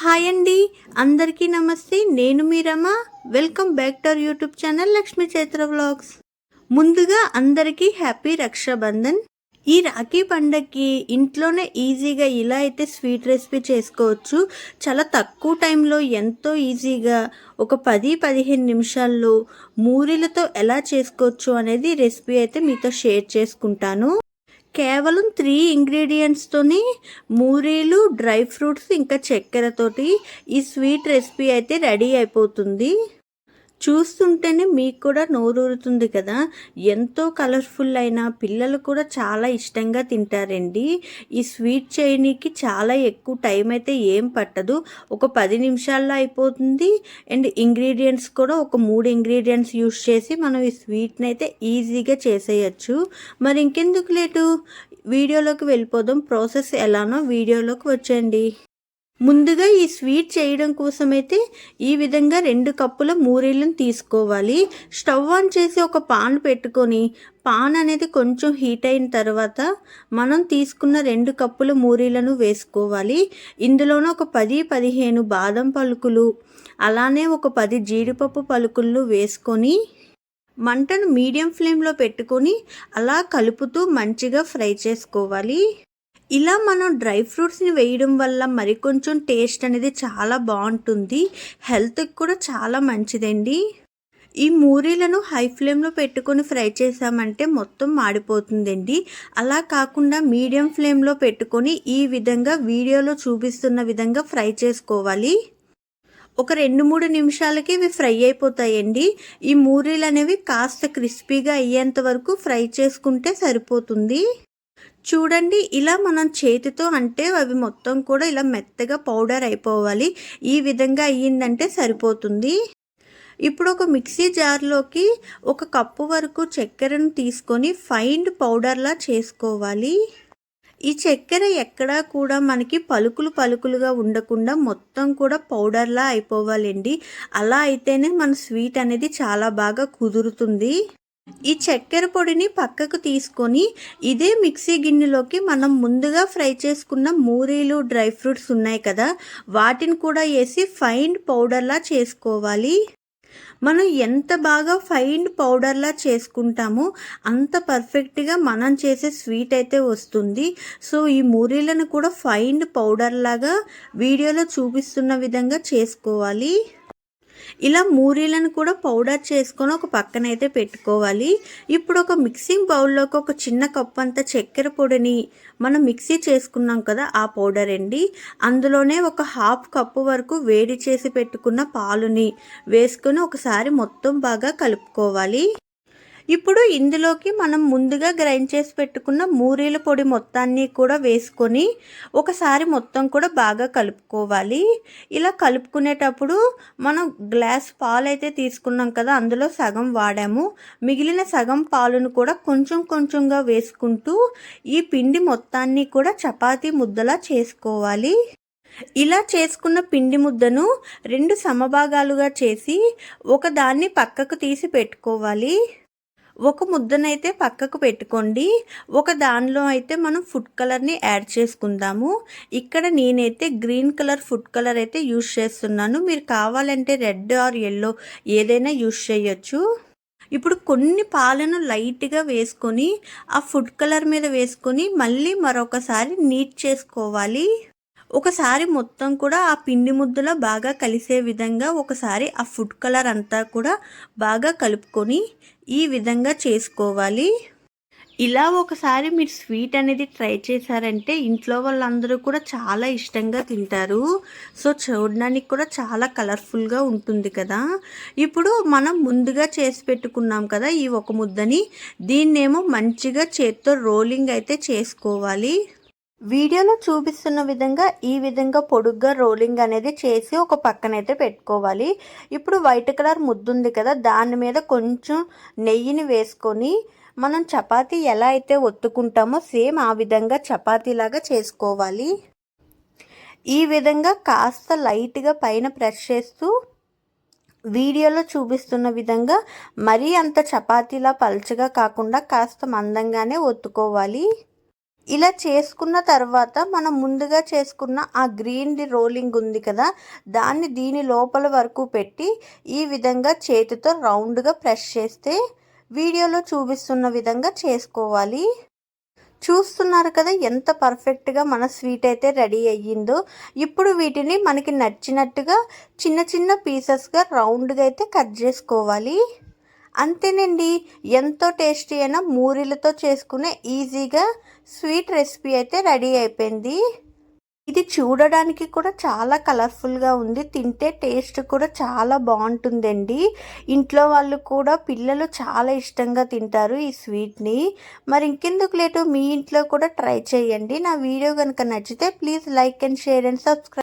Hi అండి. అందరికీ నమస్తే. నేను మీరమ్మ welcome back to our YouTube channel Lakshmi Chaitra vlogs ముందుగా అందరికీ హ్యాపీ రక్షాబంధన్ ఈ రాఖీ పండగకి ఇంట్లోనే ఈజీగా ఇలా అయితే స్వీట్ రెసిపీ చేసుకోవచ్చు. చాలా తక్కువ టైంలో ఎంతో ఈజీగా ఒక పది పదిహేను నిమిషాల్లో మూరీలతో ఎలా చేసుకోవచ్చు అనేది రెసిపీ అయితే మీతో షేర్ చేసుకుంటాను. కేవలం త్రీ ఇంగ్రీడియంట్స్తోని మూరీలు డ్రై ఫ్రూట్స్ ఇంకా చక్కెరతోటి ఈ స్వీట్ రెసిపీ అయితే రెడీ అయిపోతుంది. చూస్తుంటేనే మీకు కూడా నోరూరుతుంది కదా. ఎంతో కలర్ఫుల్ అయిన పిల్లలు కూడా చాలా ఇష్టంగా తింటారండి. ఈ స్వీట్ చేయనీకి చాలా ఎక్కువ టైం అయితే ఏం పట్టదు. ఒక పది నిమిషాల్లో అయిపోతుంది. అండ్ ఇంగ్రీడియంట్స్ కూడా ఒక మూడు ఇంగ్రీడియంట్స్ యూస్ చేసి మనం ఈ స్వీట్ని అయితే ఈజీగా చేసేయచ్చు. మరి ఇంకెందుకు లేటు? వీడియోలోకి వెళ్ళిపోదాం. ప్రాసెస్ ఎలానో వీడియోలోకి వచ్చేయండి. ముందుగా ఈ స్వీట్ చేయడం కోసమైతే ఈ విధంగా రెండు కప్పుల మూరీలను తీసుకోవాలి. స్టవ్ ఆన్ చేసి ఒక పాన్ పెట్టుకొని పాన్ అనేది కొంచెం హీట్ అయిన తర్వాత మనం తీసుకున్న రెండు కప్పుల మూరీలను వేసుకోవాలి. ఇందులోనే ఒక పది పదిహేను బాదం పలుకులు అలానే ఒక పది జీడిపప్పు పలుకులను వేసుకొని మంటను మీడియం ఫ్లేమ్లో పెట్టుకొని అలా కలుపుతూ మంచిగా ఫ్రై చేసుకోవాలి. ఇలా మనం డ్రై ఫ్రూట్స్ని వేయడం వల్ల మరి కొంచెం టేస్ట్ అనేది చాలా బాగుంటుంది. హెల్త్కి కూడా చాలా మంచిదండి. ఈ మూరీలను హై ఫ్లేమ్లో పెట్టుకొని ఫ్రై చేసామంటే మొత్తం మాడిపోతుందండి. అలా కాకుండా మీడియం ఫ్లేమ్లో పెట్టుకొని ఈ విధంగా వీడియోలో చూపిస్తున్న విధంగా ఫ్రై చేసుకోవాలి. ఒక రెండు మూడు నిమిషాలకి ఇవి ఫ్రై అయిపోతాయండి. ఈ మూరీలు అనేవి కాస్త క్రిస్పీగా అయ్యేంత వరకు ఫ్రై చేసుకుంటే సరిపోతుంది. చూడండి ఇలా మనం చేతితో అంటే అవి మొత్తం కూడా ఇలా మెత్తగా పౌడర్ అయిపోవాలి. ఈ విధంగా అయ్యిందంటే సరిపోతుంది. ఇప్పుడు ఒక మిక్సీ జార్లోకి ఒక కప్పు వరకు చక్కెరను తీసుకొని ఫైండ్ పౌడర్లా చేసుకోవాలి. ఈ చక్కెర ఎక్కడా కూడా మనకి పలుకులు పలుకులుగా ఉండకుండా మొత్తం కూడా పౌడర్లా అయిపోవాలండి. అలా అయితేనే మన స్వీట్ అనేది చాలా బాగా కుదురుతుంది. ఈ చక్కెర పొడిని పక్కకు తీసుకొని ఇదే మిక్సీ గిన్నెలోకి మనం ముందుగా ఫ్రై చేసుకున్న మూరీలు డ్రై ఫ్రూట్స్ ఉన్నాయి కదా వాటిని కూడా వేసి ఫైన్ పౌడర్లా చేసుకోవాలి. మనం ఎంత బాగా ఫైన్ పౌడర్లా చేసుకుంటామో అంత పర్ఫెక్ట్గా మనం చేసే స్వీట్ అయితే వస్తుంది. సో ఈ మూరీలను కూడా ఫైన్ పౌడర్ లాగా వీడియోలో చూపిస్తున్న విధంగా చేసుకోవాలి. ఇలా మూరీలను కూడా పౌడర్ చేసుకొని ఒక పక్కన అయితే పెట్టుకోవాలి. ఇప్పుడు ఒక మిక్సింగ్ బౌల్లోకి ఒక చిన్న కప్పు అంత చక్కెర పొడిని మనం మిక్సీ చేసుకున్నాం కదా ఆ పౌడర్ అండి. అందులోనే ఒక హాఫ్ కప్పు వరకు వేడి చేసి పెట్టుకున్న పాలుని వేసుకొని ఒకసారి మొత్తం బాగా కలుపుకోవాలి. ఇప్పుడు ఇందులోకి మనం ముందుగా గ్రైండ్ చేసి పెట్టుకున్న మూరీల పొడి మొత్తాన్ని కూడా వేసుకొని ఒకసారి మొత్తం కూడా బాగా కలుపుకోవాలి. ఇలా కలుపుకునేటప్పుడు మనం గ్లాస్ పాలు అయితే తీసుకున్నాం కదా అందులో సగం వాడాము. మిగిలిన సగం పాలును కూడా కొంచెం కొంచెంగా వేసుకుంటూ ఈ పిండి మొత్తాన్ని కూడా చపాతీ ముద్దలా చేసుకోవాలి. ఇలా చేసుకున్న పిండి ముద్దను రెండు సమభాగాలుగా చేసి ఒకదాన్ని పక్కకు తీసి పెట్టుకోవాలి. ఒక ముద్దనైతే పక్కకు పెట్టుకోండి. ఒక దానిలో అయితే మనం ఫుడ్ కలర్ని యాడ్ చేసుకుందాము. ఇక్కడ నేనైతే గ్రీన్ కలర్ ఫుడ్ కలర్ అయితే యూస్ చేస్తున్నాను. మీరు కావాలంటే రెడ్ ఆర్ ఎల్లో ఏదైనా యూస్ చేయొచ్చు. ఇప్పుడు కొన్ని పాలను లైట్గా వేసుకొని ఆ ఫుడ్ కలర్ మీద వేసుకొని మళ్ళీ మరొకసారి నీట్ చేసుకోవాలి. ఒకసారి మొత్తం కూడా ఆ పిండి ముద్దలో బాగా కలిసే విధంగా ఒకసారి ఆ ఫుడ్ కలర్ అంతా కూడా బాగా కలుపుకొని ఈ విధంగా చేసుకోవాలి. ఇలా ఒకసారి మీరు స్వీట్ అనేది ట్రై చేశారంటే ఇంట్లో వాళ్ళందరూ కూడా చాలా ఇష్టంగా తింటారు. సో చూడడానికి కూడా చాలా కలర్ఫుల్గా ఉంటుంది కదా. ఇప్పుడు మనం ముందుగా చేసి పెట్టుకున్నాం కదా ఈ ఒక ముద్దని. దీన్నేమో మంచిగా చేత్తో రోలింగ్ అయితే చేసుకోవాలి. వీడియోలో చూపిస్తున్న విధంగా ఈ విధంగా పొడుగ్గా రోలింగ్ అనేది చేసి ఒక పక్కనైతే పెట్టుకోవాలి. ఇప్పుడు వైట్ కలర్ ముద్దుంది కదా దాని మీద కొంచెం నెయ్యిని వేసుకొని మనం చపాతీ ఎలా అయితే ఒత్తుకుంటామో సేమ్ ఆ విధంగా చపాతీలాగా చేసుకోవాలి. ఈ విధంగా కాస్త లైట్గా పైన ప్రెస్ చేస్తూ వీడియోలో చూపిస్తున్న విధంగా మరీ అంత చపాతీలా పల్చగా కాకుండా కాస్త మందంగానే ఒత్తుకోవాలి. ఇలా చేసుకున్న తర్వాత మనం ముందుగా చేసుకున్న ఆ గ్రీన్ది రోలింగ్ ఉంది కదా దాన్ని దీని లోపల వరకు పెట్టి ఈ విధంగా చేతితో రౌండ్గా ప్రెస్ చేస్తే వీడియోలో చూపిస్తున్న విధంగా చేసుకోవాలి. చూస్తున్నారు కదా ఎంత పర్ఫెక్ట్గా మన స్వీట్ అయితే రెడీ అయ్యిందో. ఇప్పుడు వీటిని మనకి నచ్చినట్టుగా చిన్న చిన్న పీసెస్గా రౌండ్గా అయితే కట్ చేసుకోవాలి. అంతేనండి ఎంతో టేస్టీ అయిన మూరీలతో చేసుకునే ఈజీగా స్వీట్ రెసిపీ అయితే రెడీ అయిపోయింది. ఇది చూడడానికి కూడా చాలా కలర్ఫుల్గా ఉంది తింటే టేస్ట్ కూడా చాలా బాగుంటుందండి. ఇంట్లో వాళ్ళు కూడా పిల్లలు చాలా ఇష్టంగా తింటారు ఈ స్వీట్ని. మరి ఇంకెందుకు లేటు మీ ఇంట్లో కూడా ట్రై చేయండి. నా వీడియో కనుక నచ్చితే please like and share and subscribe